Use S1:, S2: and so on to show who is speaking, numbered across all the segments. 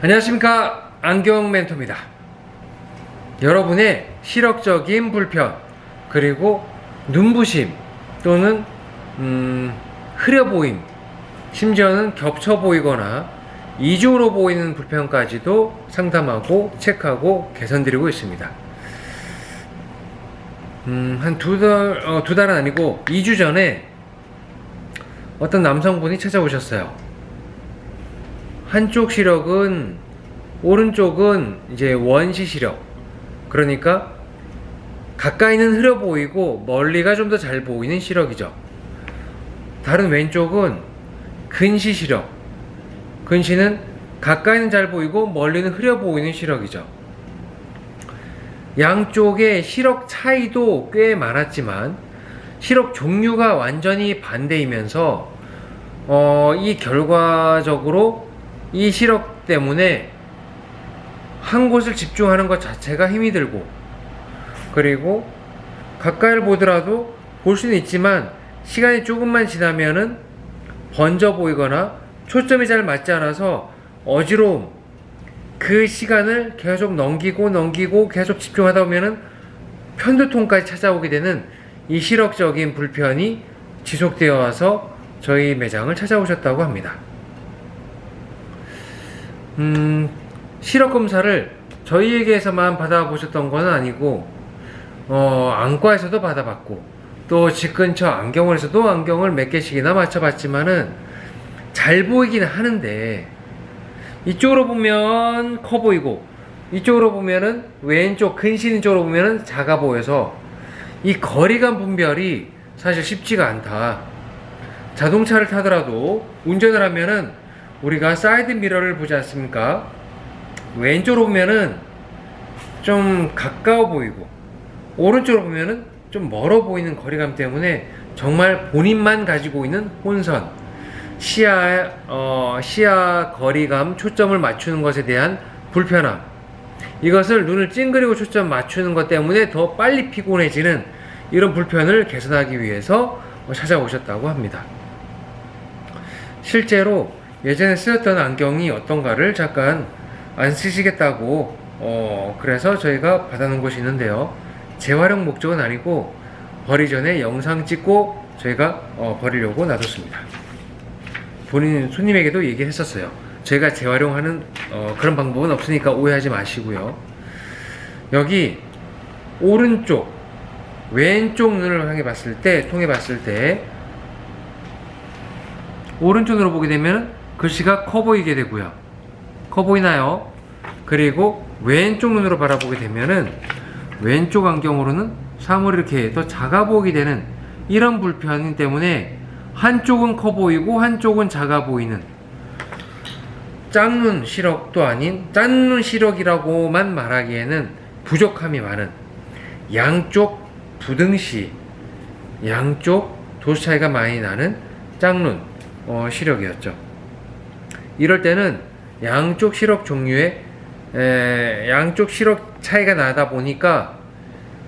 S1: 안녕하십니까 안경 멘토입니다. 여러분의 시력적인 불편 그리고 눈부심 또는 음, 흐려 보임 심지어는 겹쳐 보이거나 이중으로 보이는 불편까지도 상담하고 체크하고 개선드리고 있습니다. 음, 한두 달, 어, 두 달은 아니고 2주 전에 어떤 남성분이 찾아오셨어요. 한쪽 시력은 오른쪽은 이제 원시 시력. 그러니까 가까이는 흐려 보이고 멀리가 좀 더 잘 보이는 시력이죠. 다른 왼쪽은 근시 시력. 근시는 가까이는 잘 보이고 멀리는 흐려 보이는 시력이죠. 양쪽의 시력 차이도 꽤 많았지만 시력 종류가 완전히 반대이면서 어, 이 결과적으로 이 시력 때문에 한 곳을 집중하는 것 자체가 힘이 들고 그리고 가까이를 보더라도 볼 수는 있지만 시간이 조금만 지나면은 번져 보이거나 초점이 잘 맞지 않아서 어지러움 그 시간을 계속 넘기고 넘기고 계속 집중하다 보면은 편두통까지 찾아오게 되는 이 시력적인 불편이 지속되어 와서 저희 매장을 찾아오셨다고 합니다. 음, 시력 검사를 저희에게서만 받아보셨던 건 아니고, 어, 안과에서도 받아봤고, 또 집 근처 안경원에서도 안경을 몇 개씩이나 맞춰봤지만은 잘 보이긴 하는데, 이쪽으로 보면 커 보이고, 이쪽으로 보면은 왼쪽 근신 쪽으로 보면은 작아 보여서 이 거리감 분별이 사실 쉽지가 않다. 자동차를 타더라도 운전을 하면은 우리가 사이드 미러를 보지 않습니까? 왼쪽으로 보면은 좀 가까워 보이고 오른쪽으로 보면은 좀 멀어 보이는 거리감 때문에 정말 본인만 가지고 있는 혼선 시야 어, 시야 거리감 초점을 맞추는 것에 대한 불편함 이것을 눈을 찡그리고 초점 맞추는 것 때문에 더 빨리 피곤해지는 이런 불편을 개선하기 위해서 찾아오셨다고 합니다. 실제로 예전에 쓰였던 안경이 어떤가를 잠깐 안 쓰시겠다고 어 그래서 저희가 받아놓은 곳이 있는데요. 재활용 목적은 아니고 버리 전에 영상 찍고 저희가 어 버리려고 놔뒀습니다. 본인 손님에게도 얘기했었어요. 저희가 재활용하는 어 그런 방법은 없으니까 오해하지 마시고요. 여기 오른쪽 왼쪽 눈을 향해 봤을 때 통해 봤을 때 오른쪽으로 보게 되면 글씨가 커 보이게 되고요. 커 보이나요? 그리고 왼쪽 눈으로 바라보게 되면은 왼쪽 안경으로는 사물 이렇게 더 작아 보이게 되는 이런 불편 때문에 한쪽은 커 보이고 한쪽은 작아 보이는 짝눈 시력도 아닌 짠눈 시력이라고만 말하기에는 부족함이 많은 양쪽 부등시 양쪽 도수 차이가 많이 나는 짝눈 어, 시력이었죠. 이럴 때는 양쪽 시력 종류의 에, 양쪽 시력 차이가 나다 보니까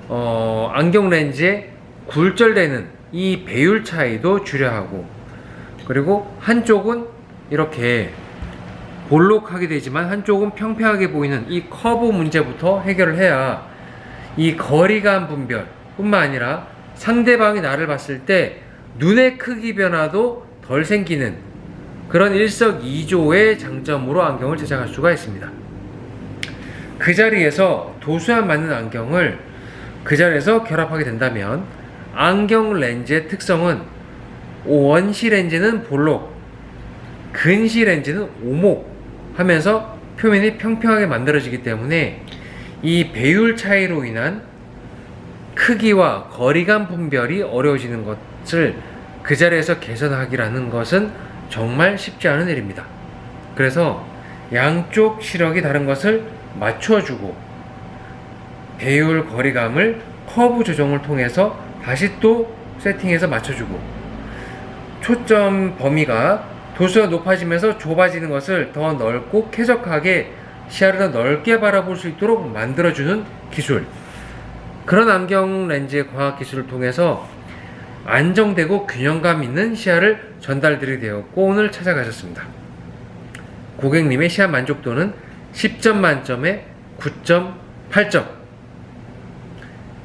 S1: 어, 안경 렌즈에 굴절되는 이 배율 차이도 줄여하고 그리고 한쪽은 이렇게 볼록하게 되지만 한쪽은 평평하게 보이는 이 커브 문제부터 해결을 해야 이 거리감 분별 뿐만 아니라 상대방이 나를 봤을 때 눈의 크기 변화도 덜 생기는 그런 일석이조의 장점으로 안경을 제작할 수가 있습니다. 그 자리에서 도수에 맞는 안경을 그 자리에서 결합하게 된다면 안경 렌즈의 특성은 원시 렌즈는 볼록, 근시 렌즈는 오목 하면서 표면이 평평하게 만들어지기 때문에 이 배율 차이로 인한 크기와 거리감 분별이 어려워지는 것을 그 자리에서 개선하기라는 것은 정말 쉽지 않은 일입니다. 그래서 양쪽 시력이 다른 것을 맞춰주고 배율 거리감을 커브 조정을 통해서 다시 또 세팅해서 맞춰주고 초점 범위가 도수가 높아지면서 좁아지는 것을 더 넓고 쾌적하게 시야를 더 넓게 바라볼 수 있도록 만들어주는 기술 그런 안경 렌즈의 과학 기술을 통해서 안정되고 균형감 있는 시야를 전달드리게 되었고 오늘 찾아가셨습니다. 고객님의 시야 만족도는 10점 만점에 9.8점.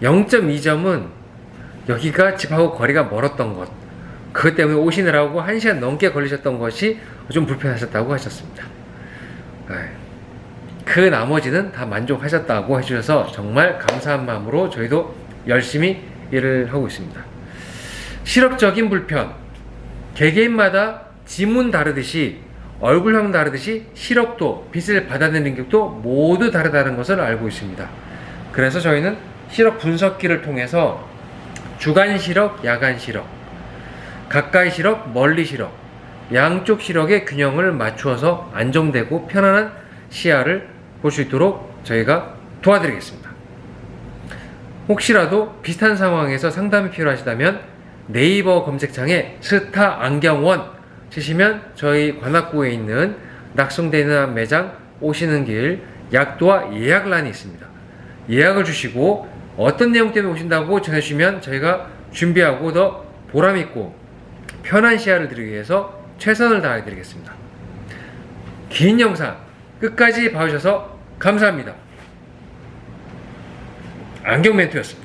S1: 0.2점은 여기가 집하고 거리가 멀었던 것. 그것 때문에 오시느라고 1시간 넘게 걸리셨던 것이 좀 불편하셨다고 하셨습니다. 아이, 그 나머지는 다 만족하셨다고 해주셔서 정말 감사한 마음으로 저희도 열심히 일을 하고 있습니다. 실업적인 불편. 개개인마다 지문 다르듯이 얼굴형 다르듯이 실업도 빚을 받아내는 능력도 모두 다르다는 것을 알고 있습니다. 그래서 저희는 실업 분석기를 통해서 주간 실업, 야간 실업, 가까이 실업, 멀리 실업, 양쪽 실업의 균형을 맞추어서 안정되고 편안한 시야를 볼 수 있도록 저희가 도와드리겠습니다. 혹시라도 비슷한 상황에서 상담이 필요하시다면 네이버 검색창에 스타 안경원 치시면 저희 관악구에 있는 낙성대는 매장 오시는 길 약도와 예약란이 있습니다. 예약을 주시고 어떤 내용 때문에 오신다고 전해주시면 저희가 준비하고 더 보람있고 편한 시야를 드리기 위해서 최선을 다해 드리겠습니다. 긴 영상 끝까지 봐주셔서 감사합니다. 안경 멘트였습니다.